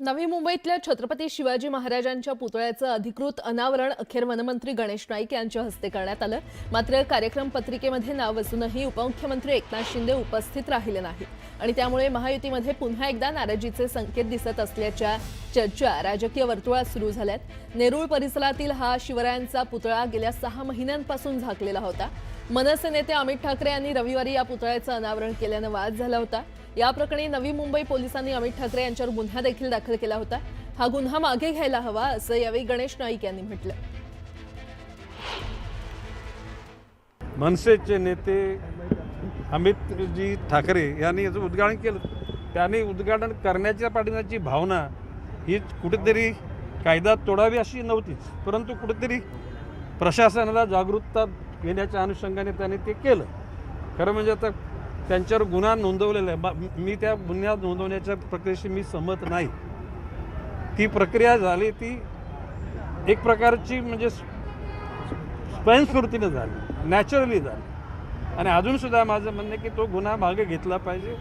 नवी मुंबईतल्या छत्रपती शिवाजी महाराजांच्या पुतळ्याचं अधिकृत अनावरण अखेर वनमंत्री गणेश नाईक यांच्या हस्ते करण्यात आलं. मात्र कार्यक्रम पत्रिकेमध्ये नाव असूनही उपमुख्यमंत्री एकनाथ शिंदे उपस्थित राहिले नाही आणि त्यामुळे महायुतीमध्ये पुन्हा एकदा नाराजीचे संकेत दिसत असल्याच्या चर्चा राजकीय वर्तुळात सुरू झाल्यात. नेरूळ परिसरातील हा शिवरायांचा पुतळा गेल्या सहा महिन्यांपासून झाकलेला होता. मनसे नेते अमित ठाकरे यांनी रविवारी या पुतळ्याचं अनावरण केल्यानं वाद झाला होता. या प्रकरणी नवी मुंबई पोलिसांनी अमित ठाकरे यांच्यावर गुन्हा देखील दाखल केला होता. हा गुन्हा मागे घ्यायला हवा असं यावेळी गणेश नाईक यांनी म्हटलं. मनसेचे नेते अमितजी ठाकरे यांनी याचं उद्घाटन केलं. त्यांनी उद्घाटन करण्याच्या पाठिंबाची भावना ही कुठेतरी कायदा तोडावी अशी नव्हतीच परंतु कुठेतरी प्रशासनाला जागरूकता घेण्याच्या अनुषंगाने त्यांनी ते केलं. खरं म्हणजे आता त्यांच्यावर गुन्हा नोंदवलेला आहे. बा- मी त्या गुन्हा नोंदवण्याच्या प्रक्रियेशी मी सहमत नाही. ती प्रक्रिया झाली ती एक प्रकारची म्हणजे स्वयंस्फूर्तीनं झाली नॅचरली झाली. आणि अजूनसुद्धा माझं म्हणणं आहे की तो गुन्हा मागे घेतला पाहिजे.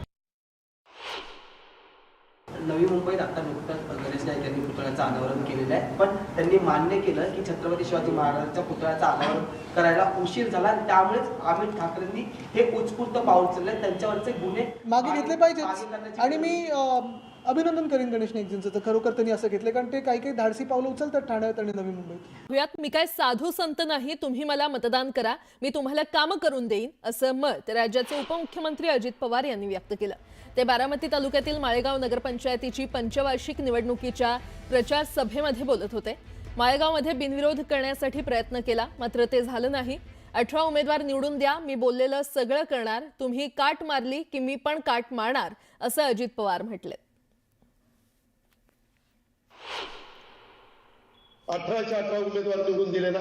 नवी मुंबईत आता नुकताच गणेश नाईक यांनी पुतळ्याचं अनावरण केलेलं आहे. पण त्यांनी मान्य केलं की छत्रपती शिवाजी महाराजांच्या पुतळ्याचं अनावरण करायला उशीर झाला आणि त्यामुळेच अमित ठाकरेंनी हे उत्स्फूर्त पाऊल उचलले त्यांच्यावरचे गुन्हे मागे घेतले करण्याची आणि मी अभिनंदन करेन गणेश नाईकजींचं तर खरोखर त्यांनी असं घेतलं कारण ते काही काही धाडसी पावलं उचलतात ठाण्यात आणि नवी मुंबईत. यात मी काय साधू संत नाही तुम्ही मला मतदान करा. मी तुम्हाला कामं करून देईन असं मत राज्याचे उपमुख्यमंत्री अजित पवार यांनी व्यक्त केलं. ते बारामती तालुक्यातील माळेगाव नगरपंचायतीची पंचवार्षिक निवडणुकीच्या प्रचार सभेमध्ये बोलत होते. माळेगावमध्ये बिनविरोध करण्यासाठी प्रयत्न केला मात्र ते झालं नाही. अठरा उमेदवार निवडून द्या मी बोललेलं सगळं करणार. तुम्ही काट मारली की मी पण काट मारणार असं अजित पवार म्हटले अठराशे अठरा उमेदवार निवडून दिले ना.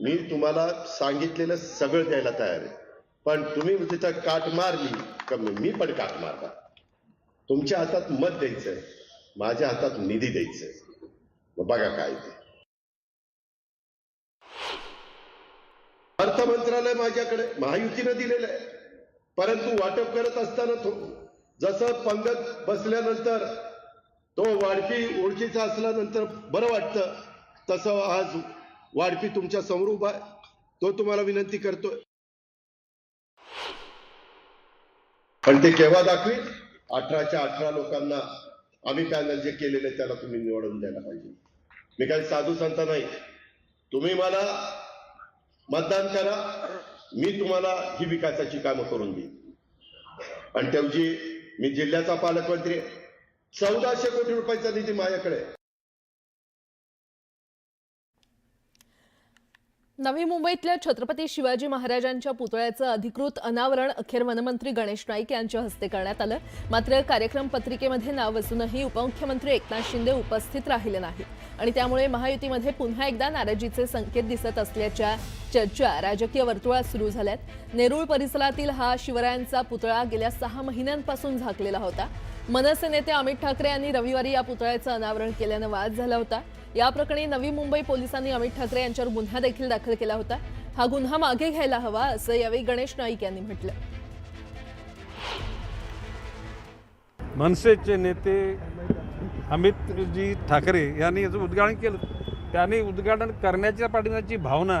मी तुम्हाला सांगितलेलं सगळं द्यायला तयार आहे. पण तुम्ही तिथं काट मारली का मी पण काट मारणार? तुमच्या हातात मत द्यायचंय. माझ्या हातात निधी द्यायचंय. मग बघा काय ते. अर्थ मंत्रालय माझ्याकडे महायुतीनं दिलेलं आहे. परंतु वाटप करत असताना तो जसं पंगत बसल्यानंतर तो वाढपी ओळखीचा असल्यानंतर बरं वाटतं. तसं आज वाढपी तुमच्यासमोर उभा आहे. तो तुम्हाला विनंती करतोय. पण ते केव्हा दाखवी? अठराच्या अठरा लोकांना आम्ही पॅनल जे केलेले त्याला तुम्ही निवडून द्यायला पाहिजे. मी काही साधू संत नाही. तुम्ही मला मतदान करा. मी तुम्हाला ही विकासाची कामं करून देईन. आणि त्यावजी मी जिल्ह्याचा पालकमंत्री चौदाशे कोटी रुपयाचा निधी माझ्याकडे नवी मुंबईतल्या छत्रपती शिवाजी महाराजांच्या पुतळ्याचं अधिकृत अनावरण अखेर वनमंत्री गणेश नाईक यांच्या हस्ते करण्यात आलं. मात्र कार्यक्रम पत्रिकेमध्ये नाव असूनही उपमुख्यमंत्री एकनाथ शिंदे उपस्थित राहिले नाही आणि त्यामुळे महायुतीमध्ये पुन्हा एकदा नाराजीचे संकेत दिसत असल्याच्या चर्चा राजकीय वर्तुळात सुरू झाल्यात. नेरूळ परिसरातील हा शिवरायांचा पुतळा गेल्या सहा महिन्यांपासून झाकलेला होता. मनसे नेते अमित ठाकरे यांनी रविवारी या पुतळ्याचं अनावरण केल्यानं वाद झाला होता. या प्रकरणी नवी मुंबई पोलिसांनी अमित ठाकरे यांच्यावर गुन्हा देखील दाखल केला होता. हा गुन्हा मागे घ्यायला हवा असं यावेळी गणेश नाईक यांनी म्हटलं. मनसेचे नेते अमितजी ठाकरे यांनी याचं उद्घाटन केलं. त्यांनी उद्घाटन करण्याच्या पाठिंबाची भावना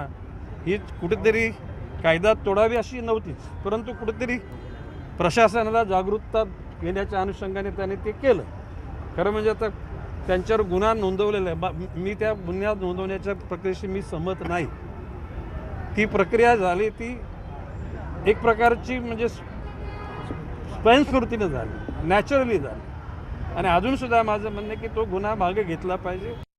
ही कुठेतरी कायदा तोडावी अशी नव्हतीच परंतु कुठेतरी प्रशासनाला जागरूकता घेण्याच्या अनुषंगाने त्यांनी ते केलं. खरं म्हणजे आता त्यांच्यावर गुन्हा नोंदवलेला आहे. बा- मी त्या गुन्ह्यात नोंदवण्याच्या प्रक्रियेशी मी सहमत नाही. ती प्रक्रिया झाली ती एक प्रकारची म्हणजे स्वयंस्फूर्तीनं झाली नॅचरली झाली. आणि अजूनसुद्धा माझं म्हणणं आहे की तो गुन्हा मागे घेतला पाहिजे.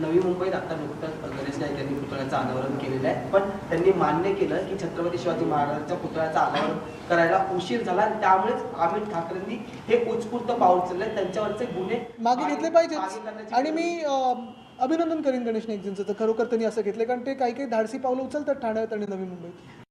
नवी मुंबईत आता नुकताच गणेश नाईक यांनी पुतळ्याचं अनावरण केलेलं आहे. पण त्यांनी मान्य केलं की छत्रपती शिवाजी महाराजांच्या पुतळ्याचं अनावरण करायला उशीर झाला आणि त्यामुळेच अमित ठाकरेंनी हे उत्स्फूर्त पाऊल उचलले त्यांच्यावरचे गुन्हे मागे घेतले करण्याची आणि मी अभिनंदन करेन गणेश नाईकजींचं. तर खरोखर त्यांनी असं घेतलं कारण ते काही काही धाडसी पावलं उचलतात ठाण्यात आणि नवी मुंबईत.